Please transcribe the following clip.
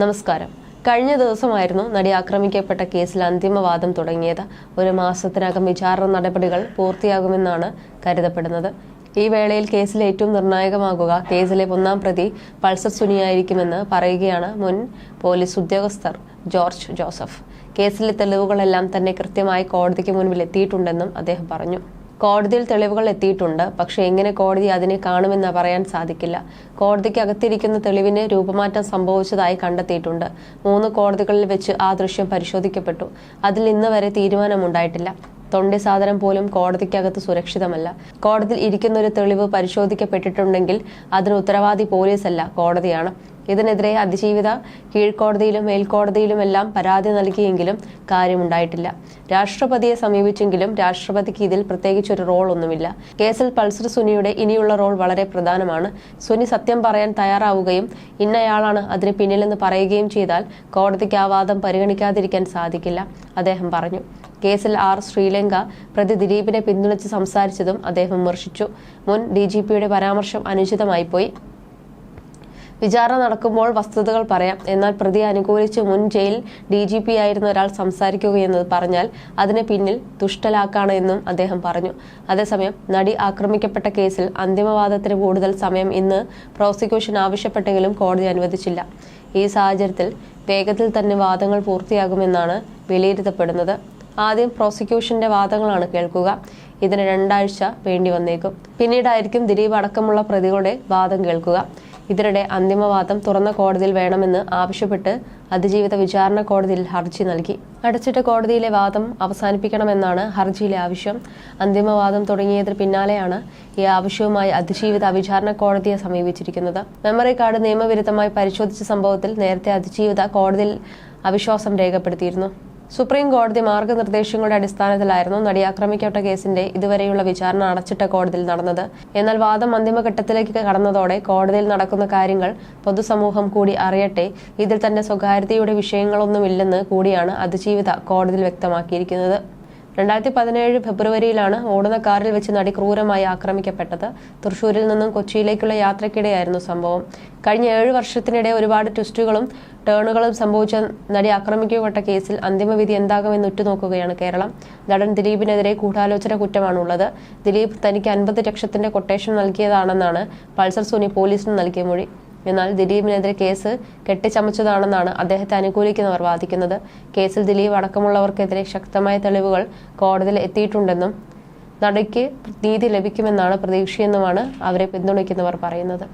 നമസ്കാരം. കഴിഞ്ഞ ദിവസമായിരുന്നു നടി ആക്രമിക്കപ്പെട്ട കേസിൽ അന്തിമവാദം തുടങ്ങിയത്. ഒരു മാസത്തിനകം വിചാരണ നടപടികൾ പൂർത്തിയാകുമെന്നാണ് കരുതപ്പെടുന്നത്. ഈ വേളയിൽ കേസിൽ ഏറ്റവും നിർണായകമാകുക കേസിലെ ഒന്നാം പ്രതി പൾസർ സുനിയായിരിക്കുമെന്ന് പറയുകയാണ് മുൻ പോലീസ് ഉദ്യോഗസ്ഥർ ജോർജ് ജോസഫ്. കേസിലെ തെളിവുകളെല്ലാം തന്നെ കൃത്യമായി കോടതിക്ക് മുൻപിൽ എത്തിയിട്ടുണ്ടെന്നും അദ്ദേഹം പറഞ്ഞു. കോടതിയിൽ തെളിവുകൾ എത്തിയിട്ടുണ്ട്. പക്ഷേ എങ്ങനെ കോടതി അതിനെ കാണുമെന്ന് പറയാൻ സാധിക്കില്ല. കോടതിക്ക് അകത്തിരിക്കുന്ന തെളിവിന് രൂപമാറ്റം സംഭവിച്ചതായി കണ്ടെത്തിയിട്ടുണ്ട്. മൂന്ന് കോടതികളിൽ വെച്ച് ആ ദൃശ്യം പരിശോധിക്കപ്പെട്ടു. അതിൽ ഇന്ന് വരെ തീരുമാനമുണ്ടായിട്ടില്ല. തൊണ്ടി സാധനം പോലും കോടതിക്കകത്ത് സുരക്ഷിതമല്ല. കോടതിയിൽ ഇരിക്കുന്ന ഒരു തെളിവ് പരിശോധിക്കപ്പെട്ടിട്ടുണ്ടെങ്കിൽ അതിന് ഉത്തരവാദി പോലീസല്ല കോടതിയാണ്. ഇതിനെതിരെ അതിജീവിത കീഴ്ക്കോടതിയിലും മേൽക്കോടതിയിലും എല്ലാം പരാതി നൽകിയെങ്കിലും കാര്യമുണ്ടായിട്ടില്ല. രാഷ്ട്രപതിയെ സമീപിച്ചെങ്കിലും രാഷ്ട്രപതിക്ക് ഇതിൽ പ്രത്യേകിച്ച് ഒരു റോൾ ഒന്നുമില്ല കേസിൽ പൾസർ സുനിയുടെ ഇനിയുള്ള റോൾ വളരെ പ്രധാനമാണ്. സുനി സത്യം പറയാൻ തയ്യാറാവുകയും ഇന്നയാളാണ് അതിന് പിന്നിലെന്ന് പറയുകയും ചെയ്താൽ കോടതിക്ക് ആ വാദം പരിഗണിക്കാതിരിക്കാൻ സാധിക്കില്ല അദ്ദേഹം പറഞ്ഞു. കേസിൽ ആർ ശ്രീലങ്ക പ്രതി ദിലീപിനെ പിന്തുണച്ച് സംസാരിച്ചതും അദ്ദേഹം വിമർശിച്ചു. മുൻ ഡി പരാമർശം അനുചിതമായി പോയി വിചാരണ നടക്കുമ്പോൾ വസ്തുതകൾ പറയാം. എന്നാൽ പ്രതിയെ അനുകൂലിച്ച് മുൻ ജയിൽ ഡി ജി പി ആയിരുന്ന ഒരാൾ സംസാരിക്കുകയെന്നത് പറഞ്ഞാൽ അതിന് പിന്നിൽ ദുഷ്ടലാക്കാണ് എന്നും അദ്ദേഹം പറഞ്ഞു. അതേസമയം നടി ആക്രമിക്കപ്പെട്ട കേസിൽ അന്തിമവാദത്തിന് കൂടുതൽ സമയം ഇന്ന് പ്രോസിക്യൂഷൻ ആവശ്യപ്പെട്ടെങ്കിലും കോടതി അനുവദിച്ചില്ല. ഈ സാഹചര്യത്തിൽ വേഗത്തിൽ തന്നെ വാദങ്ങൾ പൂർത്തിയാകുമെന്നാണ് വിലയിരുത്തപ്പെടുന്നത്. ആദ്യം പ്രോസിക്യൂഷന്റെ വാദങ്ങളാണ് കേൾക്കുക. ഇതിന് രണ്ടാഴ്ച വേണ്ടി വന്നേക്കും. പിന്നീടായിരിക്കും ദിലീപ് അടക്കമുള്ള പ്രതികളുടെ വാദം കേൾക്കുക. ഇതിനിടെ അന്തിമവാദം തുറന്ന കോടതിയിൽ വേണമെന്ന് ആവശ്യപ്പെട്ട് അതിജീവിത വിചാരണ കോടതിയിൽ ഹർജി നൽകി. അടച്ചിട്ട കോടതിയിലെ വാദം അവസാനിപ്പിക്കണമെന്നാണ് ഹർജിയിലെ ആവശ്യം. അന്തിമവാദം തുടങ്ങിയതിന് പിന്നാലെയാണ് ഈ ആവശ്യവുമായി അതിജീവിത വിചാരണ കോടതിയെ സമീപിച്ചിരിക്കുന്നത്. മെമ്മറി കാർഡ് നിയമവിരുദ്ധമായി പരിശോധിച്ച സംഭവത്തിൽ നേരത്തെ അതിജീവിത കോടതിയിൽ അവിശ്വാസം രേഖപ്പെടുത്തിയിരുന്നു. സുപ്രീം കോടതി മാർഗനിർദ്ദേശങ്ങളുടെ അടിസ്ഥാനത്തിലായിരുന്നു നടി ആക്രമിക്കപ്പെട്ട കേസിന്റെ ഇതുവരെയുള്ള വിചാരണ അടച്ചിട്ട കോടതിയിൽ നടന്നത്. എന്നാൽ വാദം അന്തിമഘട്ടത്തിലേക്ക് കടന്നതോടെ കോടതിയിൽ നടക്കുന്ന കാര്യങ്ങൾ പൊതുസമൂഹം കൂടി അറിയട്ടെ. ഇതിൽ തന്നെ സ്വകാര്യതയുടെ വിഷയങ്ങളൊന്നുമില്ലെന്ന് കൂടിയാണ് അതിജീവിത കോടതിയിൽ വ്യക്തമാക്കിയിരിക്കുന്നത്. രണ്ടായിരത്തി പതിനേഴ് ഫെബ്രുവരിയിലാണ് ഓടുന്ന കാറിൽ വെച്ച് നടി ക്രൂരമായി ആക്രമിക്കപ്പെട്ടത്. തൃശൂരിൽ നിന്നും കൊച്ചിയിലേക്കുള്ള യാത്രക്കിടെയായിരുന്നു സംഭവം. കഴിഞ്ഞ ഏഴ് വർഷത്തിനിടെ ഒരുപാട് ട്വിസ്റ്റുകളും ടേണുകളും സംഭവിച്ച നടി ആക്രമിക്കപ്പെട്ട കേസിൽ അന്തിമവിധി എന്താകുമെന്ന് ഉറ്റുനോക്കുകയാണ് കേരളം. നടൻ ദിലീപിനെതിരെ ഗൂഢാലോചന കുറ്റമാണുള്ളത്. ദിലീപ് തനിക്ക് അൻപത് ലക്ഷത്തിന്റെ കൊട്ടേഷൻ നൽകിയതാണെന്നാണ് പൾസർ സുനി പോലീസിന് നൽകിയ മൊഴി. എന്നാൽ ദിലീപിനെതിരെ കേസ് കെട്ടിച്ചമച്ചതാണെന്നാണ് അദ്ദേഹത്തെ അനുകൂലിക്കുന്നവർ വാദിക്കുന്നത്. കേസിൽ ദിലീപ് അടക്കമുള്ളവർക്കെതിരെ ശക്തമായ തെളിവുകൾ കോടതിയിൽ എത്തിയിട്ടുണ്ടെന്നും നടയ്ക്ക് നീതി ലഭിക്കുമെന്നാണ് പ്രതീക്ഷയെന്നുമാണ് അവരെ പിന്തുണയ്ക്കുന്നവർ പറയുന്നത്.